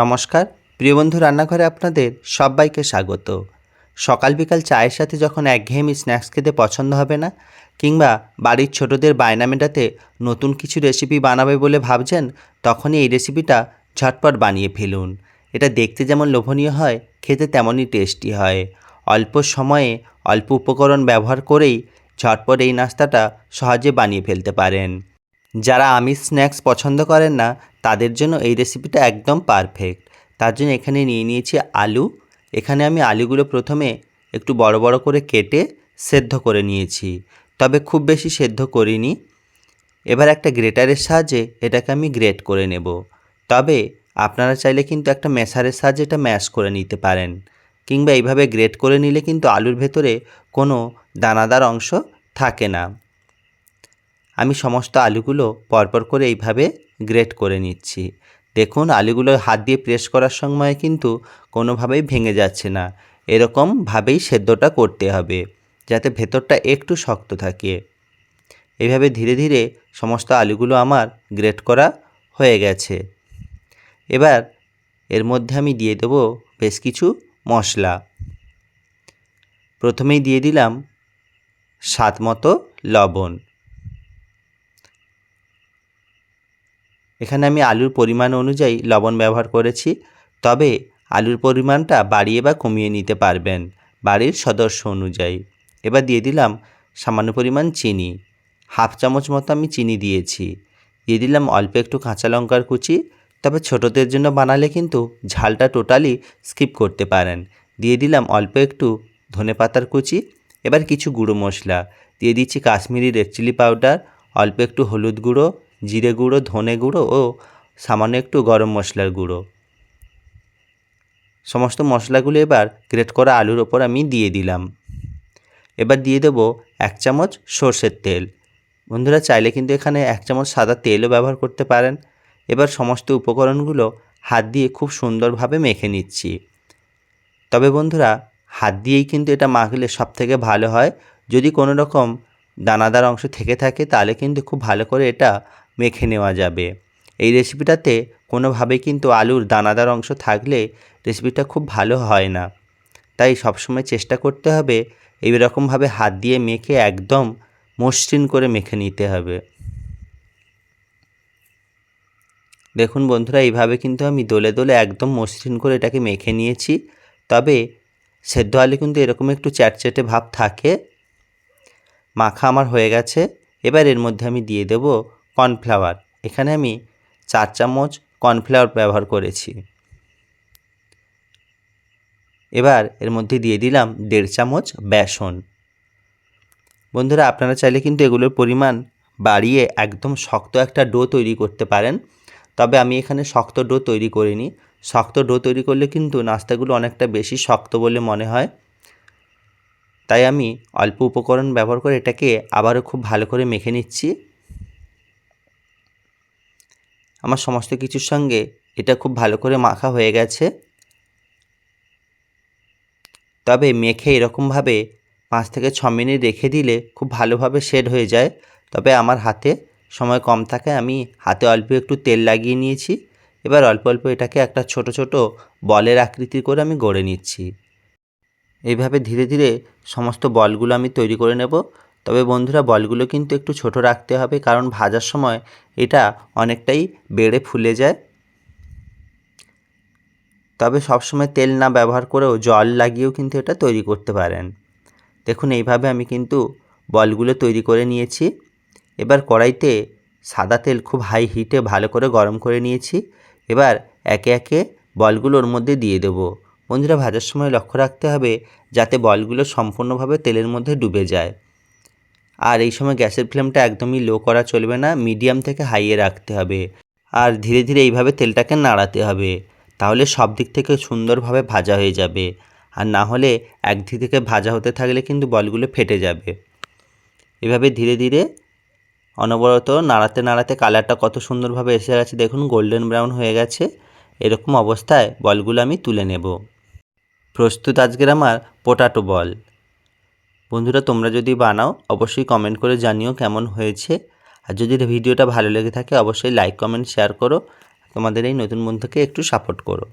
নমস্কার, প্রিয় বন্ধু রান্নাঘরে আপনাদের সবাইকে স্বাগত। সকাল বিকাল চায়ের সাথে যখন একঘেয়েমি স্ন্যাক্স খেতে পছন্দ হবে না, কিংবা বাড়ির ছোটদের বায়না মেটাতে নতুন কিছু রেসিপি বানাবে বলে ভাবছেন, তখনই এই রেসিপিটা ঝটপট বানিয়ে ফেলুন। এটা দেখতে যেমন লোভনীয় হয়, খেতে তেমনই টেস্টি হয়। অল্প সময়ে অল্প উপকরণ ব্যবহার করেই ঝটপট এই নাস্তাটা সহজে বানিয়ে ফেলতে পারেন। যারা আমিষ স্ন্যাক্স পছন্দ করেন না, তাদের জন্য এই রেসিপিটা একদম পারফেক্ট তার জন্য এখানে নিয়ে নিয়েছি আলু। এখানে আমি আলুগুলো প্রথমে একটু বড় বড় করে কেটে সেদ্ধ করে নিয়েছি। তবে খুব বেশি সেদ্ধ করিনি। এবার একটা গ্রেটারের সাহায্যে এটাকে আমি গ্রেট করে নেব। তবে আপনারা চাইলে কিন্তু একটা ম্যাশারের সাহায্যে এটা ম্যাশ করে নিতে পারেন। কিংবা এইভাবে গ্রেট করে নিলে কিন্তু আলুর ভেতরে কোনো দানাদার অংশ থাকে না। আমি সমস্ত আলুগুলো পরপর করে এইভাবে গ্রেট করে নিচ্ছি। দেখুন, আলুগুলো হাত দিয়ে প্রেস করার সময় কিন্তু কোনোভাবেই ভেঙে যাচ্ছে না। এরকমভাবেই সেদ্ধটা করতে হবে, যাতে ভেতরটা একটু শক্ত থাকে। এভাবে ধীরে ধীরে সমস্ত আলুগুলো আমার গ্রেট করা হয়ে গেছে। এবার এর মধ্যে আমি দিয়ে দেবো বেশ কিছু মশলা। প্রথমেই দিয়ে দিলাম স্বাদ মতো লবণ। এখানে আমি আলুর পরিমাণ অনুযায়ী লবণ ব্যবহার করেছি, তবে আলুর পরিমাণটা বাড়িয়ে বা কমিয়ে নিতে পারবেন বাড়ির সদস্য অনুযায়ী। এবার দিয়ে দিলাম সামান্য পরিমাণ চিনি, হাফ চামচ মতো আমি চিনি দিয়েছি। দিয়ে দিলাম অল্প একটু কাঁচা লঙ্কার কুচি, তবে ছোটদের জন্য বানালে কিন্তু ঝালটা টোটালি স্কিপ করতে পারেন। দিয়ে দিলাম অল্প একটু ধনে পাতার কুচি, এবার কিছু গুঁড়ো মশলা, দিয়ে দিচ্ছি কাশ্মীরি রেড চিলি পাউডার, অল্প একটু হলুদ গুঁড়ো জিরে গুঁড়ো, ধনে গুঁড়ো ও সামান্য একটু গরম মশলার গুঁড়ো। সমস্ত মশলাগুলো এবার গ্রেট করা আলুর ওপর আমি দিয়ে দিলাম। এবার দিয়ে দেব এক চামচ সর্ষের তেল। বন্ধুরা, চাইলে কিন্তু এখানে এক চামচ সাদা তেলও ব্যবহার করতে পারেন। এবার সমস্ত উপকরণগুলো হাত দিয়ে খুব সুন্দরভাবে মেখে নিচ্ছি। তবে বন্ধুরা, হাত দিয়েই কিন্তু এটা মাখলে সব থেকে ভালো হয়। যদি কোনো রকম দানাদার অংশ থেকে থাকে, তাহলে কিন্তু খুব ভালো করে এটা মেখে নেওয়া যাবে। এই রেসিপিটাতে কোনোভাবেই কিন্তু আলুর দানাদার অংশ থাকলে রেসিপিটা খুব ভালো হয় না। তাই সবসময় চেষ্টা করতে হবে এই রকমভাবে হাত দিয়ে মেখে একদম মসৃণ করে মেখে নিতে হবে। দেখুন বন্ধুরা, এইভাবে কিন্তু আমি দোলে দোলে একদম মসৃণ করে এটাকে মেখে নিয়েছি। তবে সেদ্ধ আলু কিন্তু এরকম একটু চ্যাটচ্যাটে ভাব থাকে। মাখা আমার হয়ে গেছে। এবার এর মধ্যে আমি দিয়ে দেব কর্নফ্লাওয়ার। এখানে আমি চার চামচ কর্নফ্লাওয়ার ব্যবহার করেছি। এবার এর মধ্যে দিয়ে দিলাম দেড় চামচ বেসন। বন্ধুরা, আপনারা চাইলে কিন্তু এগুলোর পরিমাণ বাড়িয়ে একদম শক্ত একটা ডো তৈরি করতে পারেন। তবে আমি এখানে শক্ত ডো তৈরি করিনি। শক্ত ডো তৈরি করলে কিন্তু নাস্তাগুলো অনেকটা বেশি শক্ত বলে মনে হয়। তাই আমি অল্প উপকরণ ব্যবহার করে এটাকে আবারও খুব ভালো করে মেখে নিচ্ছি। আমার সমস্ত কিছুর সঙ্গে এটা খুব ভালো করে মাখা হয়ে গেছে। তবে মেখে এরকমভাবে পাঁচ থেকে ছ মিনিট রেখে দিলে খুব ভালোভাবে শেড হয়ে যায়। তবে আমার হাতে সময় কম থাকে আমি হাতে অল্প একটু তেল লাগিয়ে নিয়েছি। এবার অল্প অল্প এটাকে একটা ছোট ছোট বলের আকৃতি করে আমি গড়ে নিচ্ছি। এইভাবে ধীরে ধীরে সমস্ত বলগুলো আমি তৈরি করে নেব। তবে বন্ধুরা বলগুলো কিন্তু একটু ছোট রাখতে হবে, কারণ ভাজার সময় এটা অনেকটাই বেড়ে ফুলে যায়। তবে সবসময় তেল না ব্যবহার করেও জল লাগিয়েও কিন্তু এটা তৈরি করতে পারেন। দেখুন, এইভাবে আমি কিন্তু বলগুলো তৈরি করে নিয়েছি। এবার কড়াইতে সাদা তেল খুব হাই হিটে ভালো করে গরম করে নিয়েছি। এবার একে একে বলগুলো ওর মধ্যে দিয়ে দেবো। বন্ধুরা, ভাজার সময় লক্ষ্য রাখতে হবে যাতে বলগুলো সম্পূর্ণভাবে তেলের মধ্যে ডুবে যায়। আর এই সময় গ্যাসের ফ্লেমটা একদমই লো করা চলবে না মিডিয়াম থেকে হাইয়ে রাখতে হবে। আর ধীরে ধীরে এইভাবে তেলটাকে নাড়াতে হবে, তাহলে সব দিক থেকে সুন্দরভাবে ভাজা হয়ে যাবে। আর না হলে একদিক থেকে ভাজা হতে থাকলে কিন্তু বলগুলো ফেটে যাবে। এভাবে ধীরে ধীরে অনবরত নাড়াতে নাড়াতে কালারটা কত সুন্দরভাবে এসে গেছে, দেখুন গোল্ডেন ব্রাউন হয়ে গেছে। এরকম অবস্থায় বলগুলো আমি তুলে নেব। প্রস্তুত আজকের আমার পোটাটো বল বন্ধুরা, তোমরা যদি বানাও, অবশ্যই কমেন্ট করে জানিও কেমন হয়েছে। আর যদি ভিডিওটা ভালো লেগে থাকে, অবশ্যই লাইক কমেন্ট শেয়ার করো। তোমাদের এই নতুন বন্ধুকে একটু সাপোর্ট করো।